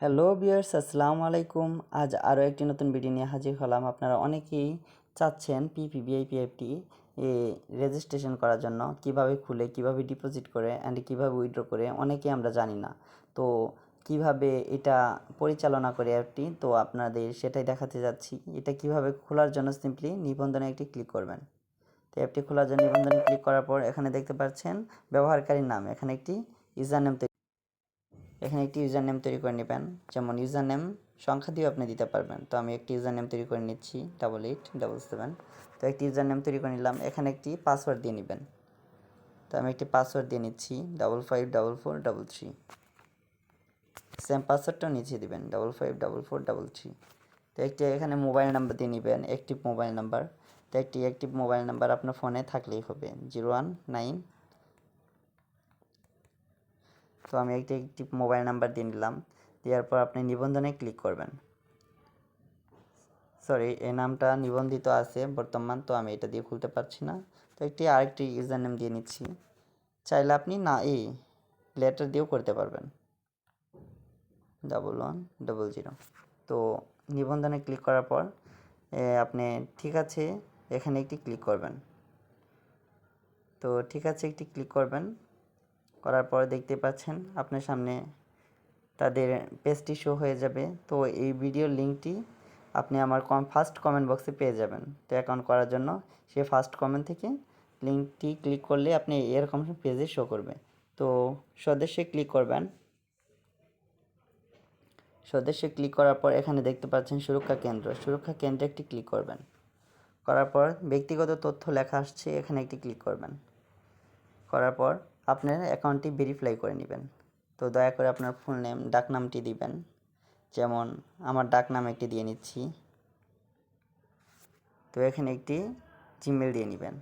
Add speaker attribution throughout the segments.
Speaker 1: Hello বিয়ার্স আসসালামু আলাইকুম। আজ আরও একটি নতুন ভিডিও নিয়ে হাজির হলাম। আপনারা অনেকেই চাচ্ছেন পিপিবিআইপিএফটি এ রেজিস্ট্রেশন করার জন্য, কীভাবে খুলে, কীভাবে ডিপোজিট করে অ্যান্ড কীভাবে উইথড্র করে, অনেকেই আমরা জানি না। তো কীভাবে এটা পরিচালনা করে অ্যাপটি তো আপনাদের সেটাই দেখাতে যাচ্ছি। এটা কীভাবে খোলার জন্য সিম্পলি নিবন্ধনে একটি ক্লিক করবেন। তো অ্যাপটি খোলার জন্য নিবন্ধনে ক্লিক করার পর এখানে দেখতে পাচ্ছেন ব্যবহারকারীর নাম। এখানে একটি ইউজার নেম এখানে একটি ইউজার নেম তৈরি করে নেবেন। যেমন ইউজার নেম সংখ্যা দিয়েও আপনি দিতে পারবেন। তো আমি একটি ইউজার নেম তৈরি করে নিচ্ছি ডাবল এইট ডাবল সেভেন তো একটি ইউজার নেম তৈরি করে নিলাম। এখানে একটি পাসওয়ার্ড দিয়ে নেবেন। তো আমি একটি পাসওয়ার্ড দিয়ে নিচ্ছি double five double four double three same পাসওয়ার্ডটাও নিচে দিবেন double five double four double three তো একটি এখানে মোবাইল নাম্বার দিয়ে নেবেন অ্যাক্টিভ মোবাইল নাম্বার তো একটি অ্যাক্টিভ মোবাইল নাম্বার আপনার ফোনে থাকলেই হবে। জিরো ওয়ান নাইন তো আমি একটি একটি মোবাইল নাম্বার দিয়ে নিলাম। দেওয়ার পর আপনি নিবন্ধনে ক্লিক করবেন। সরি এই নামটা নিবন্ধিত আছে বর্তমান, তো আমি এটা দিয়ে খুলতে পারছি না। তো একটি, আরেকটি ইউজার নেম দিয়ে নিচ্ছি। চাইলে আপনি না, এই লেটার দিয়েও করতে পারবেন। ডাবল ওয়ান ডবল জিরো তো নিবন্ধনে ক্লিক করার পর আপনি ঠিক আছে, এখানে একটি ক্লিক করবেন। তো ঠিক আছে, একটি ক্লিক করবেন। করার পর দেখতে পাচ্ছেন আপনার সামনে তাদের পেজটি শো হয়ে যাবে। তো এই ভিডিওর লিঙ্কটি আপনি আমার কম ফার্স্ট কমেন্ট বক্সে পেয়ে যাবেন। তো অ্যাকাউন্ট করার জন্য সে ফার্স্ট কমেন্ট থেকে লিঙ্কটি ক্লিক করলে আপনি এরকম পেজে শো করবে। তো সদস্যে ক্লিক করবেন। সদস্যে ক্লিক করার পর এখানে দেখতে পাচ্ছেন সুরক্ষা কেন্দ্র। সুরক্ষা কেন্দ্রে একটি ক্লিক করবেন। করার পর ব্যক্তিগত তথ্য লেখা আসছে, এখানে একটি ক্লিক করবেন। করার পর আপনার অ্যাকাউন্টটি ভেরিফাই করে নেবেন। তো দয়া করে আপনার ফুল নেম ডাক নামটি দিবেন। যেমন আমার ডাক নাম একটি দিয়ে নিচ্ছি। তো এখানে একটি জিমেল দিয়ে নেবেন।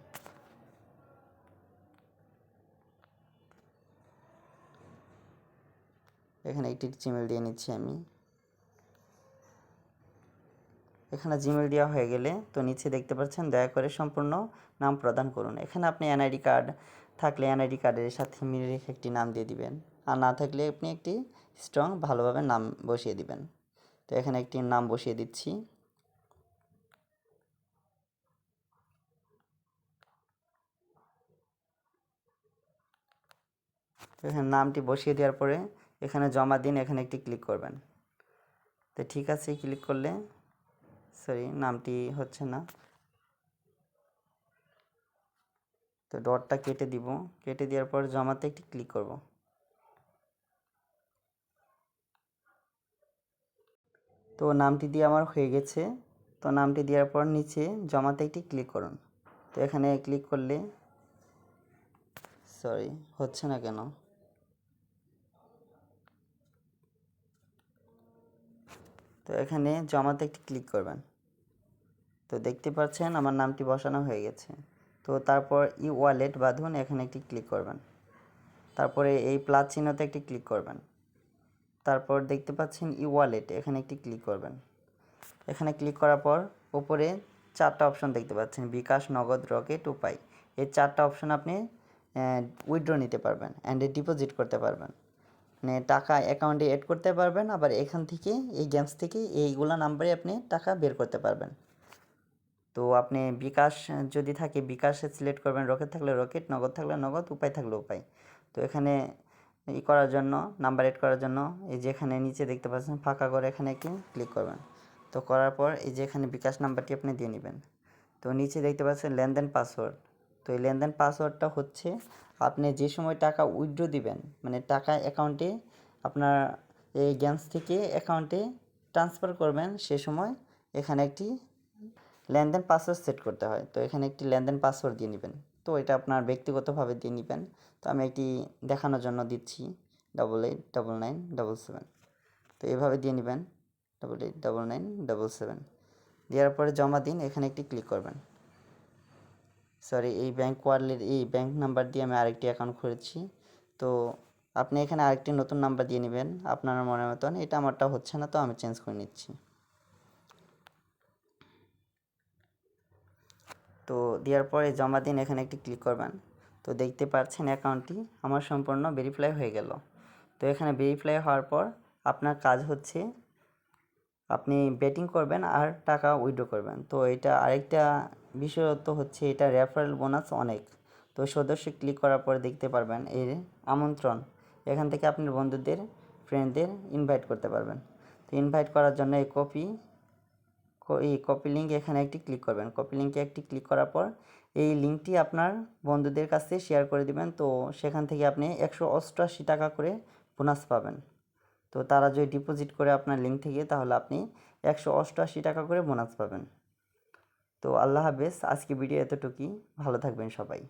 Speaker 1: এখানে একটি জিমেল দিয়ে নিচ্ছি আমি। এখানে জিমেল দেওয়া হয়ে গেলে তো নিচে দেখতে পাচ্ছেন, দয়া করে সম্পূর্ণ নাম প্রদান করুন। এখানে আপনি এনআইডি কার্ড থাকলে এনআইডি কার্ডের সাথে মিলে রেখে একটি নাম দিয়ে দিবেন। আর না থাকলে আপনি একটি স্ট্রং ভালোভাবে নাম বসিয়ে দিবেন। তো এখানে একটি নাম বসিয়ে দিচ্ছি। এখানে নামটি বসিয়ে দেওয়ার পরে এখানে জমা দিন, এখানে একটি ক্লিক করবেন। তো ঠিক আছে ক্লিক করলে সরি নামটি হচ্ছে না। তো ডটটা কেটে দিব। কেটে দেওয়ার পর জমাতে একটি ক্লিক করব। তো নামটি দিয়ে আমার হয়ে গেছে। তো নামটি দেওয়ার পর নিচে জমাতে একটি ক্লিক করুন। তো এখানে ক্লিক করলে সরি হচ্ছে না কেন? তো এখানে জমাতে একটি ক্লিক করবেন। তো দেখতে পাচ্ছেন আমার নামটি বসানো হয়ে গেছে। তো তারপর ই ওয়ালেট বাঁধুন এখানে একটি ক্লিক করবেন। তারপরে এই প্লাস চিহ্নতে একটি ক্লিক করবেন। তারপর দেখতে পাচ্ছেন ই ওয়ালেট এখানে একটি ক্লিক করবেন। এখানে ক্লিক করার পর উপরে চারটা অপশন দেখতে পাচ্ছেন, বিকাশ, নগদ, রকেট, উপায়। এই চারটা অপশন আপনি উইথড্র নিতে পারবেন অ্যান্ড ডিপোজিট করতে পারবেন। মানে টাকা অ্যাকাউন্টে এড করতে পারবেন, আবার এখান থেকে, এই গেমস থেকে, এইগুলা নাম্বারে আপনি টাকা বের করতে পারবেন। তো আপনি বিকাশ, যদি থাকে বিকাশে সিলেক্ট করবেন রকেট থাকলে রকেট নগদ থাকলে নগদ, উপায় থাকলে উপায়। তো এখানে ই করার জন্য নাম্বার এড করার জন্য, এই যে এখানে নিচে দেখতে পাচ্ছেন, ফাঁকা করে এখানে একটি ক্লিক করবেন। তো করার পর এই যে এখানে বিকাশ নাম্বারটি আপনি দিয়ে নেবেন। তো নিচে দেখতে পাচ্ছেন লেনদেন পাসওয়ার্ড তো এই লেনদেন পাসওয়ার্ডটা হচ্ছে, আপনি যে সময় টাকা উইথড্র দিবেন মানে টাকা অ্যাকাউন্টে আপনার এই গেমস থেকে অ্যাকাউন্টে ট্রান্সফার করবেন, সে সময় এখানে একটি লেনদেন পাসওয়ার্ড সেট করতে হয়। তো এখানে একটি লেনদেন পাসওয়ার্ড দিয়ে নেবেন। তো এটা আপনার ব্যক্তিগতভাবে দিয়ে নেবেন। তো আমি একটি দেখানোর জন্য দিচ্ছি। Double eight double nine double seven তো এভাবে দিয়ে নেবেন। Double eight double nine double seven দেওয়ার পরে জমা দিন। এখানে একটি ক্লিক করবেন। সরি এই ব্যাঙ্ক ওয়ার্লের এই ব্যাঙ্ক নাম্বার দিয়ে আমি আরেকটি অ্যাকাউন্ট খুলেছি। তো আপনি এখানে আরেকটি নতুন নাম্বার দিয়ে নেবেন। আপনার মনের মতন। এটা আমারটা হচ্ছে না, তো আমি চেঞ্জ করে নিচ্ছি। তো দেওয়ার পরে জমা দিন, এখানে একটি ক্লিক করবেন। তো দেখতে পাচ্ছেন অ্যাকাউন্টটি আমার সম্পূর্ণ ভেরিফাই হয়ে গেল। তো এখানে ভেরিফাই হওয়ার পর আপনার কাজ হচ্ছে আপনি ব্যাটিং করবেন আর টাকা উইথড্র করবেন। তো এটা আরেকটা বিশেষত্ব হচ্ছে এটা রেফারেল বোনাস অনেক। তো সদস্য ক্লিক করার পরে দেখতে পারবেন এর আমন্ত্রণ। এখান থেকে আপনার বন্ধুদের ফ্রেন্ডদের ইনভাইট করতে পারবেন। তো ইনভাইট করার জন্য এই কপি এই কপি লিঙ্ক এখানে একটি ক্লিক করবেন। কপি লিঙ্কে একটি ক্লিক করার পর এই লিঙ্কটি আপনার বন্ধুদের কাছে শেয়ার করে দিবেন। তো সেখান থেকে আপনি একশো অষ্টআশি টাকা করে বোনাস পাবেন। তো তারা যদি ডিপোজিট করে আপনার লিঙ্ক থেকে, তাহলে আপনি একশো অষ্টআশি টাকা করে বোনাস পাবেন। তো আল্লাহ হাফেজ, আজকে ভিডিও এতটুকুই। ভালো থাকবেন সবাই।